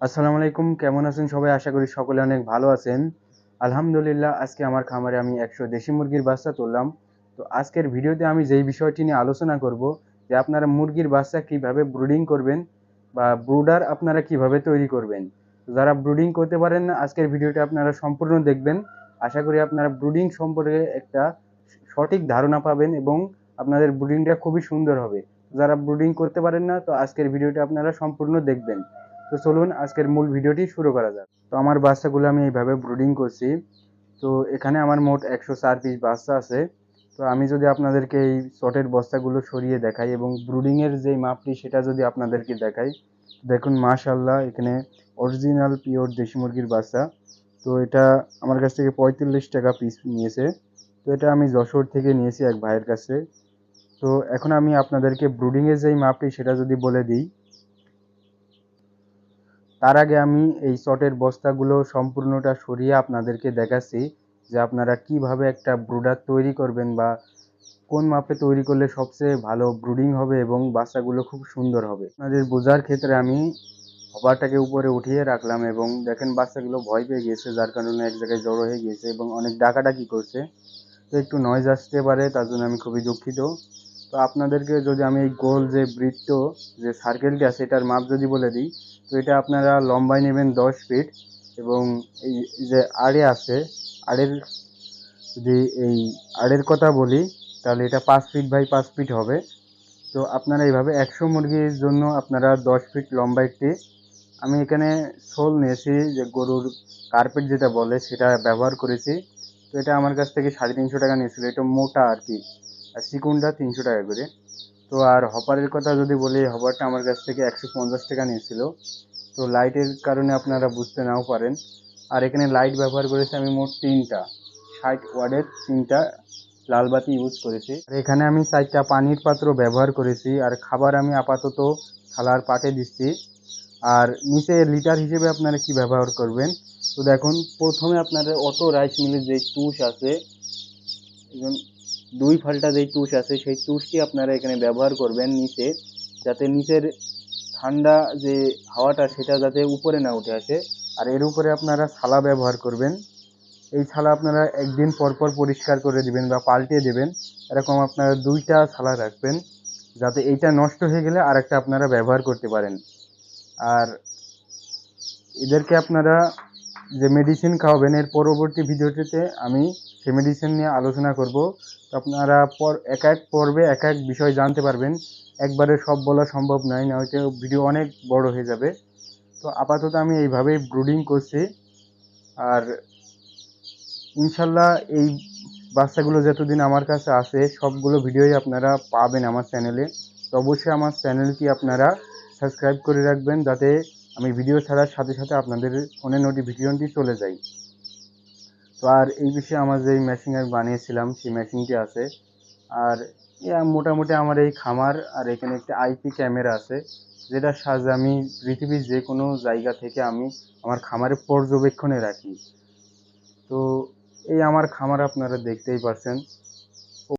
আসসালামু আলাইকুম, কেমন আছেন সবাই? আশা করি সকলে অনেক ভালো আছেন। আলহামদুলিল্লাহ, আজকে আমার খামারে আমি একশো দেশি মুরগির বাচ্চা তুললাম। তো আজকের ভিডিওতে আমি যেই বিষয়টি নিয়ে আলোচনা করব, যে আপনারা মুরগির বাচ্চা কীভাবে ব্রুডিং করবেন বা ব্রুডার আপনারা কীভাবে তৈরি করবেন। যারা ব্রুডিং করতে পারেন না, আজকের ভিডিওটা আপনারা সম্পূর্ণ দেখবেন। আশা করি আপনারা ব্রুডিং সম্পর্কে একটা সঠিক ধারণা পাবেন এবং আপনাদের ব্রুডিংটা খুবই সুন্দর হবে। যারা ব্রুডিং করতে পারেন না, তো আজকের ভিডিওটা আপনারা সম্পূর্ণ দেখবেন। তো চলুন আজকের মূল ভিডিওটি শুরু করা যাক। তো আমার বাচ্চাগুলো আমি এইভাবে ব্রুডিং করছি। তো এখানে আমার মোট একশো চার পিস বাচ্চা আছে। তো আমি যদি আপনাদেরকে এই চটের বস্তাগুলো সরিয়ে দেখাই এবং ব্রুডিংয়ের যে মাপটি সেটা যদি আপনাদেরকে দেখাই, দেখুন মাশাল্লাহ এখানে অরিজিনাল পিওর দেশি মুরগির বাচ্চা। তো এটা আমার কাছ থেকে পঁয়তাল্লিশ টাকা পিস নিয়েছে। তো এটা আমি যশোর থেকে নিয়েছি এক ভাইয়ের কাছে। তো এখন আমি আপনাদেরকে ব্রুডিংয়ের যেই মাপটি সেটা যদি বলে দিই তার আগে আমি এই চটের বস্তাগুলো সম্পূর্ণটা সরিয়ে আপনাদেরকে দেখাচ্ছি যে আপনারা কীভাবে একটা ব্রুডার তৈরি করবেন বা কোন মাপে তৈরি করলে সবচেয়ে ভালো ব্রুডিং হবে এবং বাচ্চাগুলো খুব সুন্দর হবে। আপনাদের বোঝার ক্ষেত্রে আমি হবারটাকে উপরে উঠিয়ে রাখলাম এবং দেখেন বাচ্চাগুলো ভয় পেয়ে গিয়েছে, যার কারণে এক জায়গায় জড়ো হয়ে গিয়েছে এবং অনেক ডাকাডাকি করছে। তো একটু নয়েজ আসতে পারে, তার জন্য আমি খুবই দুঃখিত। তো আপনাদেরকে যদি আমি এই গোল যে বৃত্ত, যে সার্কেলটি আছে এটার মাপ যদি বলে দিই, তো এটা আপনারা লম্বায় নেবেন দশ ফিট এবং এই যে আড়ে আছে আড়ের যদি এই আড়ের কথা বলি, তাহলে এটা পাঁচ ফিট বাই পাঁচ ফিট হবে। তো আপনারা এইভাবে একশো মুরগির জন্য আপনারা দশ ফিট লম্বা একটি, আমি এখানে শোল নিয়েছি, যে গরুর কার্পেট যেটা বলে, সেটা ব্যবহার করেছি। তো এটা আমার কাছ থেকে সাড়ে তিনশো টাকা নিয়েছিল, এটা মোটা আর কি। আর চিকুনটা তিনশো টাকা করে। তো আর হপারের কথা যদি বলি হপারটা আমার কাছ থেকে একশো পঞ্চাশ টাকা নিয়েছিল। তো লাইটের কারণে আপনারা বুঝতে নাও পারেন। আর এখানে লাইট ব্যবহার করেছি আমি মোট তিনটা। ষাট ওয়ার্ডের তিনটা লাল বাতি ইউজ করেছি। আর এখানে আমি চারটা পানির পাত্র ব্যবহার করেছি। আর খাবার আমি আপাতত থালার পাটে দিচ্ছি। আর নিচে লিটার হিসেবে আপনারা কি ব্যবহার করবেন? তো দেখুন, প্রথমে আপনাদের অটো রাইস মিলের যে তুষ আছে দুই ফাল্টা যেই তুষ আছে, সেই তুষটি আপনারা এখানে ব্যবহার করবেন নিচে, যাতে নিচের ঠান্ডা যে হাওয়াটা, সেটা যাতে উপরে না উঠে আসে। আর এর উপরে আপনারা ছালা ব্যবহার করবেন। এই ছালা আপনারা একদিন পর পর পরিষ্কার করে দিবেন বা পাল্টে দেবেন। এরকম আপনারা দুইটা ছালা রাখবেন, যাতে এইটা নষ্ট হয়ে গেলে আরেকটা আপনারা ব্যবহার করতে পারেন। আর এদেরকে আপনারা যে মেডিসিন খাওয়াবেন, এর পরবর্তী ভিডিওটিতে আমি সে মেডিসিন নিয়ে আলোচনা করব। তো আপনারা পর, এক এক পর্বে এক এক বিষয় জানতে পারবেন। একবারে সব বলা সম্ভব নয়, না হয়তো ভিডিও অনেক বড় হয়ে যাবে। তো আপাতত আমি এইভাবেই ব্রুডিং করছি। আর ইনশাল্লাহ এই বাচ্চাগুলো যতদিন আমার কাছে আছে, সবগুলো ভিডিওই আপনারা পাবেন আমার চ্যানেলে তো অবশ্যই আমার চ্যানেলটি আপনারা সাবস্ক্রাইব করে রাখবেন, যাতে আমি ভিডিও ছাড়ার সাথে সাথে আপনাদের ফোনে নোটিফিকেশনটি চলে যায়। তো আর এই বিষয়ে আমার যে মেশিন আমি বানিয়েছিলাম, সেই মেশিনটি আছে। আর মোটামুটি আমার এই খামার আর এখানে একটা আইপি ক্যামেরা আছে, যেটার সাহায্যে আমি পৃথিবীর যে কোনো জায়গা থেকে আমি আমার খামারে পর্যবেক্ষণে রাখি। তো এই আমার খামার আপনারা দেখতেই পাচ্ছেন